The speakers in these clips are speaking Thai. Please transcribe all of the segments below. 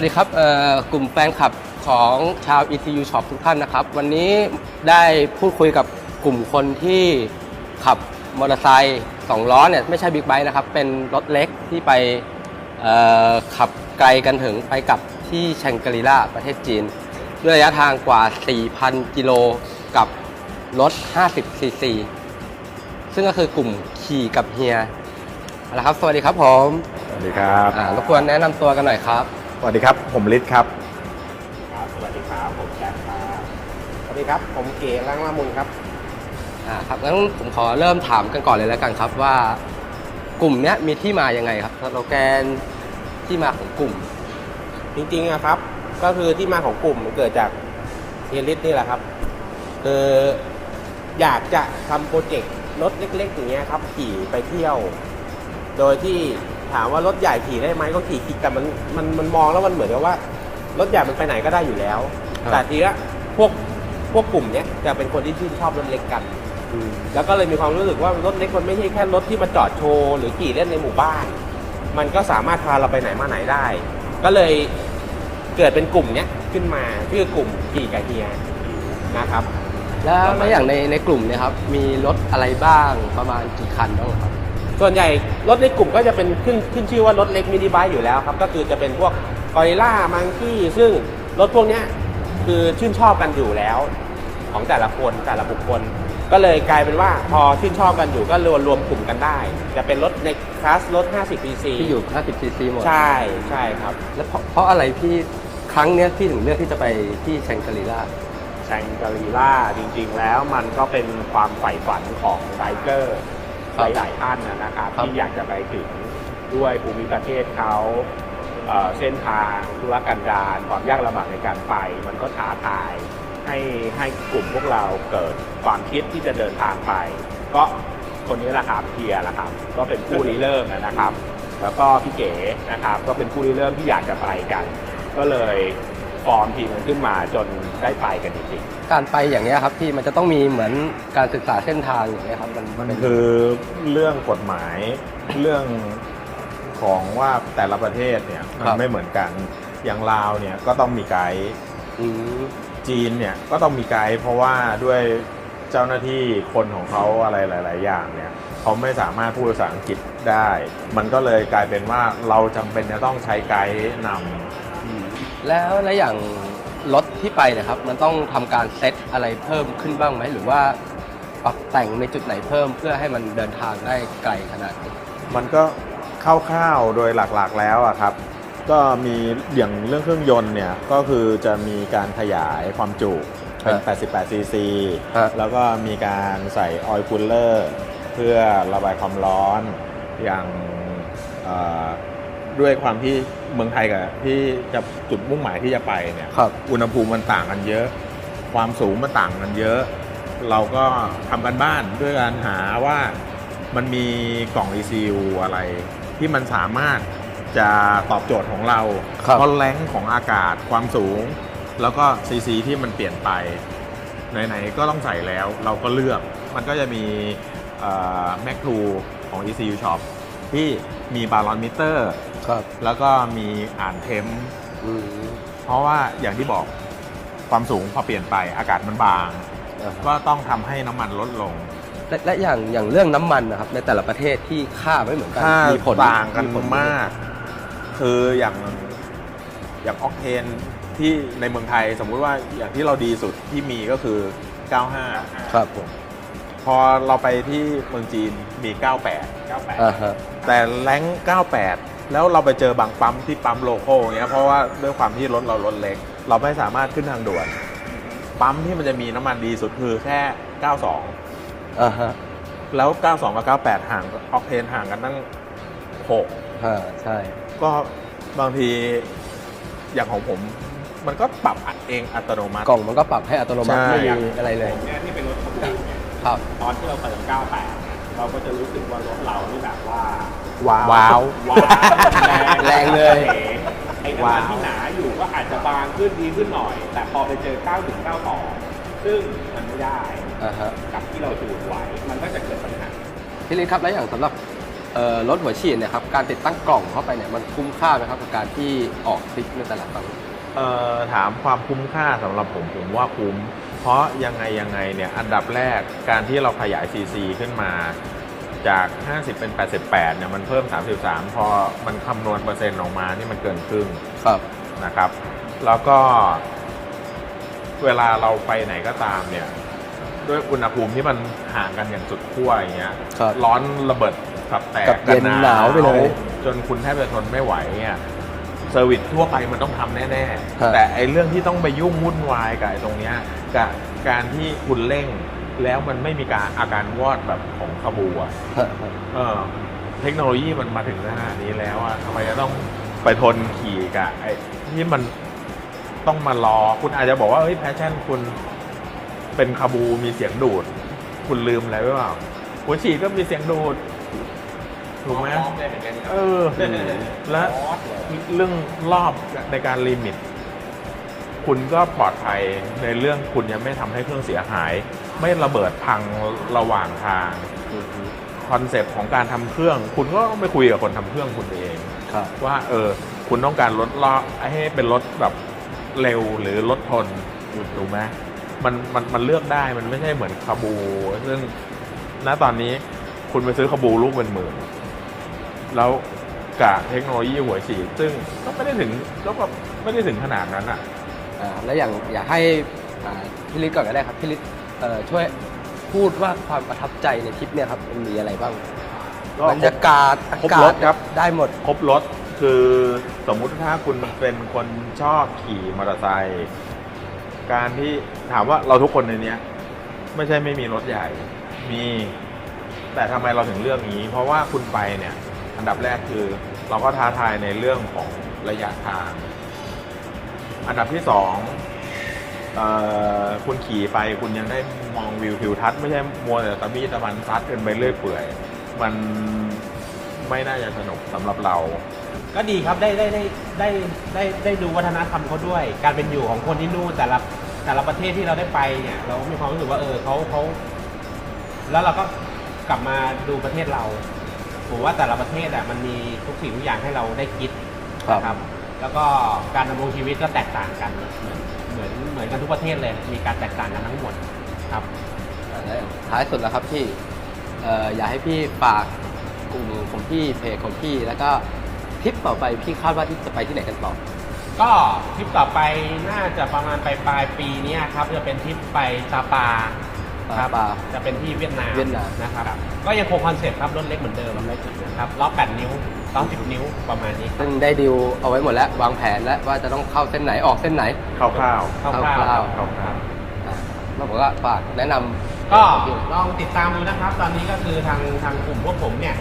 วัสดีครับเอ่อกลุ่มแฟนคลับของชาว ECU Shop ทุกท่านนะครับ วันนี้ได้พูดคุยกับกลุ่มคนที่ขับมอเตอร์ไซค์สองล้อเนี่ยไม่ใช่บิ๊กไบค์นะครับ เป็นรถเล็กที่ไปเอ่อขับไกลกันถึงไปกลับที่แชงกรีลาประเทศจีน ด้วยระยะทางกว่า 4,000 กิโลกับรถ 50 ซีซี ซึ่งก็คือกลุ่มขี่กับเฮียเอาละครับ สวัสดีครับผม สวัสดีครับอ่ารบกวนแนะนำตัวกันหน่อยครับ สวัสดีครับ ผมฤทธิ์ครับ ครับ สวัสดีครับ ผมแจ็คครับสวัสดีครับ ผมเก๋ล้างละมุนครับ อ่าครับงั้นผมขอเริ่มถามกันก่อนเลยแล้วกันครับว่ากลุ่มเนี้ยมีที่มายังไงครับสโลแกนที่มาของกลุ่ม จริงๆอะครับ ก็คือที่มาของกลุ่มมันเกิดจากเฮลิสนี่แหละครับคืออยากจะทำโปรเจกต์รถเล็กๆอย่างเงี้ยครับขี่ไปเที่ยว โดยที่ ถามว่ารถใหญ่ขี่ได้ไหมก็ขี่ขี่แต่มันมันมันมองแล้วมันเหมือนกับว่ารถใหญ่มันไปไหนก็ได้อยู่แล้ว ครับ แต่ทีละพวกพวกกลุ่มเนี้ยจะเป็นคนที่ชื่นชอบรถเล็กกัน แล้วก็เลยมีความรู้สึกว่ารถเล็กมันไม่ใช่แค่รถที่มาจอดโชว์หรือขี่เล่นในหมู่บ้าน มันก็สามารถพาเราไปไหนมาไหนได้ ก็เลยเกิดเป็นกลุ่มเนี้ยขึ้นมาชื่อกลุ่มขี่กับเฮียนะครับ แล้วแล้วอย่างในในกลุ่มเนี่ยครับมีรถอะไรบ้างประมาณกี่คันบ้างครับ ส่วนใหญ่รถในกลุ่มก็จะเป็นขึ้นขึ้นชื่อว่ารถเล็กมินิไบค์อยู่แล้วครับ ก็คือจะเป็นพวกกอริล่ามังคีซึ่งรถพวกเนี้ยคือชื่นชอบกันอยู่แล้ว ของแต่ละคนแต่ละบุคคล ก็เลยกลายเป็นว่าพอชื่นชอบกันอยู่ก็รวมรวมกลุ่มกันได้ จะเป็นรถในคลาสรถ 50 cc ที่อยู่ 50ซีซีหมด ใช่ใช่ครับ แล้วเพราะเพราะอะไรพี่ครั้งเนี้ยพี่ถึงเลือกที่จะไปที่แชงกรีลาแชงกรีล่าจริงๆแล้วมันก็เป็นความใฝ่ฝันของไบเกอร์ครับ หลายๆท่านนะนะครับครับที่อยากจะไปถึงด้วยภูมิประเทศเขาเอ่อเส้นทางธุรกันดารความยากลำบากในการไป มันก็ท้าทายให้ให้กลุ่มพวกเราเกิดความคิดที่จะเดินทางไป ก็คนนี้แหละครับเพียร์แหละครับ ก็เป็นผู้ริเริ่มนะครับ แล้วก็พี่เก๋นะครับ ก็เป็นผู้ริเริ่มที่อยากจะไปกัน ก็เลย ฟอร์มทีมกันขึ้นมาจนได้ไปกันจริงๆการไปอย่างเงี้ยครับพี่มันจะต้องมีเหมือนการศึกษาเส้นทางอย่างเงี้ยครับมันมันเป็น คือเรื่องกฎหมายเรื่องของว่าแต่ละประเทศเนี่ยมันไม่เหมือนกัน อย่างลาวเนี่ยก็ต้องมีไกด์ อืม จีนเนี่ยก็ต้องมีไกด์เพราะว่าด้วยเจ้าหน้าที่คนของเขาอะไรหลาย ๆ อย่างเนี่ยเขาไม่สามารถพูดภาษาอังกฤษได้ มันก็เลยกลายเป็นว่าเราจำเป็นจะต้องใช้ไกด์นำ แล้วแล้วอย่างรถที่ไปเนะครับ มันต้องทำการเซตอะไรเพิ่มขึ้นบ้างไหมหรือว่าปรับแต่งในจุดไหนเพิ่มเพื่อให้มันเดินทางได้ไกลขนาดนี้มันก็คร่าวๆโดยหลักๆแล้วอะครับ ก็มีอย่างเรื่องเครื่องยนต์เนี่ยก็คือจะมีการขยายความจุเป็น 88 ซีซี ฮะ แล้วก็มีการใส่ออยล์คูลเลอร์ เพื่อระบายความร้อนอย่างเอ่อ ด้วยความที่เมืองไทยกับที่จะจุดมุ่งหมายที่จะไปเนี่ยครับ อุณหภูมิมันต่างกันเยอะ ความสูงมันต่างกันเยอะ เราก็ทำกันบ้านด้วยการหาว่ามันมีกล่อง ECU อะไร ที่มันสามารถจะตอบโจทย์ของเราครับ เพราะแรงของอากาศความสูง แล้วก็ซีซีที่มันเปลี่ยนไป ไหนๆก็ต้องใส่แล้วเราก็เลือกมันก็จะมีแม็กทูของ ECU Shop ที่ มีบาลอนมิเตอร์ ครับแล้วก็มีอ่านเทมอืมเพราะว่าอย่างที่บอกความสูงพอเปลี่ยนไปอากาศมันบาง อ่าฮะก็ต้องทำให้น้ำมันลดลง และและอย่างอย่างเรื่องน้ำมันนะครับ ในแต่ละประเทศที่ค่าไม่เหมือนกันถ้ามีผลต่างกันผล มาก คืออย่างอย่างออกเทนที่ในเมืองไทย สมมุติว่าอย่างที่เราดีสุดที่มีก็คือ 95 ครับผม พอเราไปที่เมืองจีนมี 98 98อ่าฮะ แต่แรง98 แล้วเราไปเจอบางปั๊มที่ปั๊มโลโก้เงี้ยเพราะว่าด้วยความที่รถเรารถเล็ก เราไม่สามารถขึ้นทางด่วน ปั๊มที่มันจะมีน้ำมันดีสุดคือแค่ 92 อ่าฮะแล้ว 92 กับ 98 ห่างออกเทนห่างกันตั้ง 6 อ่าใช่ ก็บางทีอย่างของผม มันก็ปรับอัดเองอัตโนมัติ กล่องมันก็ปรับให้อัตโนมัติใช่ ไม่มีอะไรเลย ผมเนี่ยที่เป็นรถขบวนเนี่ย ครับ ตอนที่เราเติม98เนี่ยเราก็จะรู้สึกว่ารถเรานี่แบบว่าว้าว ว้าวแรงเลยไอ้น้ำมันที่หนาอยู่ก็อาจจะบางขึ้นดีขึ้นหน่อย แต่พอไปเจอ 91 92 ซึ่งมันไม่ได้อ่าฮะ กับที่เราจูนไว้มันก็จะเกิดปัญหา พี่ลิศครับแล้วอย่างสำหรับเอ่อรถหัวฉีดเนี่ยครับการติดตั้งกล่องเข้าไปเนี่ยมันคุ้มค่าไหมครับกับการที่ออกทริปในแต่ละครั้งเอ่อ ถามความคุ้มค่าสำหรับผมผมว่าคุ้ม เพราะยังไงยังไงเนี่ยอันดับแรกการที่เราขยาย CC ขึ้นมาจาก 50 เป็น 88 เนี่ย มันเพิ่ม 33 พอมันคำนวณเปอร์เซ็นต์ออกมา นี่มันเกินครึ่งครับนะครับ แล้วก็ เวลาเราไปไหนก็ตามเนี่ย ด้วยอุณหภูมิที่มันห่างกันอย่างสุดขั้วอย่างเงี้ยครับร้อนระเบิดกับแตกกับเย็นหนาวไปเลย จนคุณแทบจะทนไม่ไหวเนี่ย เซอร์วิสทั่วไปมันต้องทำแน่ครับๆแต่ไอ้เรื่องที่ต้องไปยุ่งวุ่นวายกับไอ้ตรงเนี้ยกับการที่คุณเร่งแล้วมันไม่มีการอาการวอดแบบของขบูอะเออเทคโนโลยีมันมาถึงขนาดนี้แล้วอะทำไมจะต้องไปทนขี่กับไอ้ที่มันต้องมารอคุณอาจจะบอกว่าเฮ้ยแพชชั่นคุณเป็นคาบูมีเสียงดูด คุณลืมอะไรไว้เปล่าหัวฉีดก็มีเสียงดูด ถูกไหมเออ และเรื่องรอบในการลิมิต คุณก็ปลอดภัยในเรื่องคุณยังไม่ทำให้เครื่องเสียหาย ไม่ระเบิดพังระหว่างทางคอนเซปต์ของการทำเครื่อง คุณก็ต้องไปคุยกับคนทำเครื่องคุณเอง ครับ ว่าเออคุณต้องการลดล้อให้เป็นรถแบบเร็วหรือรถทนถูกไหมมันมันมันเลือกได้มันไม่ใช่เหมือนคาบู ซึ่งณตอนนี้คุณไปซื้อคาบูลูกเป็นหมื่น แล้วกับเทคโนโลยีหัวฉีดซึ่งก็ไม่ได้ถึงก็แบบไม่ได้ถึงขนาดนั้นอะอ่าแล้วอย่างอยากให้อ่าพี่ฤทธิ์ก่อนก็ได้ครับพี่ฤทธิ์เอ่อช่วยพูดว่าความประทับใจในทริปเนี่ยครับมันมีอะไรบ้างก็บรรยากาศอาครบการรศถครับ ได้หมด ครบรถคือสมมุติถ้าคุณเป็นคนชอบขี่มอเตอร์ไซค์การที่ถามว่าเราทุกคนในเนี้ย ไม่ใช่ไม่มีรถใหญ่มี แต่ทำไมเราถึงเลือกนี้ เพราะว่าคุณไปเนี่ย อันดับแรกคือเราก็ท้าทายในเรื่องของระยะทาง อันดับที่สองออคุณขี่ไปคุณยังได้มองวิวทิวทัศน์ไม่ใช่มัวแต่ตะบี้ตะบันซัดกันไปเรื่อยเปื่อย มันไม่น่าจะสนุกสำหรับเรา ก็ดีครับได้ได้ได้ได้ได้ได้ดูวัฒนธรรมเขาด้วย การเป็นอยู่ของคนที่นู่นแต่ละแต่ละประเทศที่เราได้ไปเนี่ย เรามีความรู้สึกว่าเออเขาเขาแล้วเราก็กลับมาดูประเทศเรา ผมว่าแต่ละประเทศอะมันมีทุกสิ่งทุกอย่างให้เราได้คิดครับ นะครับ แล้วก็การดำรงชีวิตก็แตกต่างกันเหมือนเหมือนเหมือนกันทุกประเทศเลย มีการแตกต่างกันทั้งหมดครับแล้วท้ายสุดแล้วครับพี่เอ่ออยากให้พี่ฝากกลุ่มของพี่เพจของพี่ แล้วก็ทริปต่อไปพี่คาดว่าที่จะไปที่ไหนกันต่อ ก็ทริปต่อไปน่าจะประมาณปลายปลายปีเนี้ยครับจะเป็นทริปไปซาปา ครับซาปาจะเป็นที่เวียดนามเวียดนาม นะครับ ก็ยังคงคอนเซ็ปต์ครับรถเล็กเหมือนเดิมนะครับล้อ8นิ้วล้อ10 นิ้วประมาณนี้ซึ่งได้ดิวเอาไว้หมดแล้ว วางแผนแล้วว่าจะต้องเข้าเส้นไหนออกเส้นไหน คร่าวคร่าวคร่าวๆๆครับคร่าวอ่าแล้วผมก็ฝากแนะนำก็ลองติดตามดูนะครับ ตอนนี้ก็คือทางทางกลุ่มพวกผมเนี่ย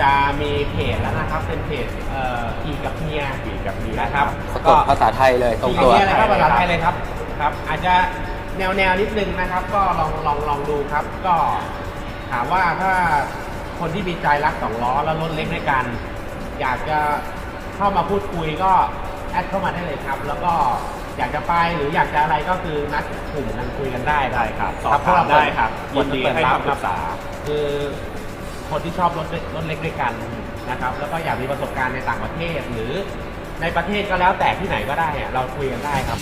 จะมีเพจแล้วนะครับ เป็นเพจเอ่อขี่กับเฮียขี่กับเฮียนะครับสะกดภาษาไทยเลยตรงขี่ตัวกับเฮียเลยครับภาษาไทยเลยครับครับ อาจจะ แนวแนวๆนิดนึงนะครับ ก็ลองลองลองดูครับ ก็ถามว่าถ้าคนที่มีใจรักสองล้อแล้วรถเล็กด้วยกัน อยากจะเข้ามาพูดคุยก็แอดเข้ามาได้เลยครับ แล้วก็อยากจะไปหรืออยากจะอะไรก็คือนัดกลุ่มกันคุยกันได้ได้ครับสอบพวกถามเได้ครับเปิยินดีเปิให้รับคำปรึกษาคือคนที่ชอบรถเล็กรถเล็กด้วยกันนะครับ แล้วก็อยากมีประสบการณ์ในต่างประเทศ หรือในประเทศก็แล้วแต่ที่ไหนก็ได้อะเราคุยกันได้ครับ